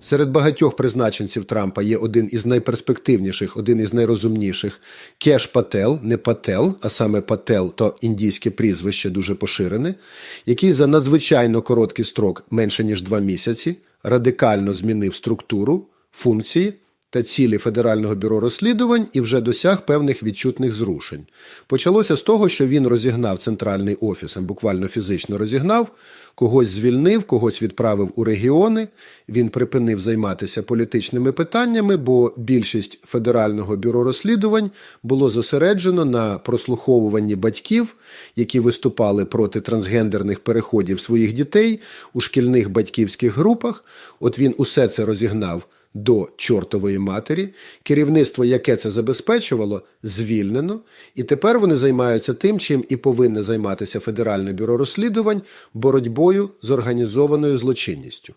Серед багатьох призначенців Трампа є один із найперспективніших, один із найрозумніших. Кеш Пател, не Пател, а саме Пател, то індійське прізвище дуже поширене, який за надзвичайно короткий строк, менше ніж два місяці, радикально змінив структуру, функції та цілі Федерального бюро розслідувань і вже досяг певних відчутних зрушень. Почалося з того, що він розігнав центральний офіс, буквально фізично розігнав, когось звільнив, когось відправив у регіони. Він припинив займатися політичними питаннями, бо більшість Федерального бюро розслідувань було зосереджено на прослуховуванні батьків, які виступали проти трансгендерних переходів своїх дітей у шкільних батьківських групах. От він усе це розігнав до чортової матері, керівництво, яке це забезпечувало, звільнено, і тепер вони займаються тим, чим і повинне займатися Федеральне бюро розслідувань боротьбою з організованою злочинністю.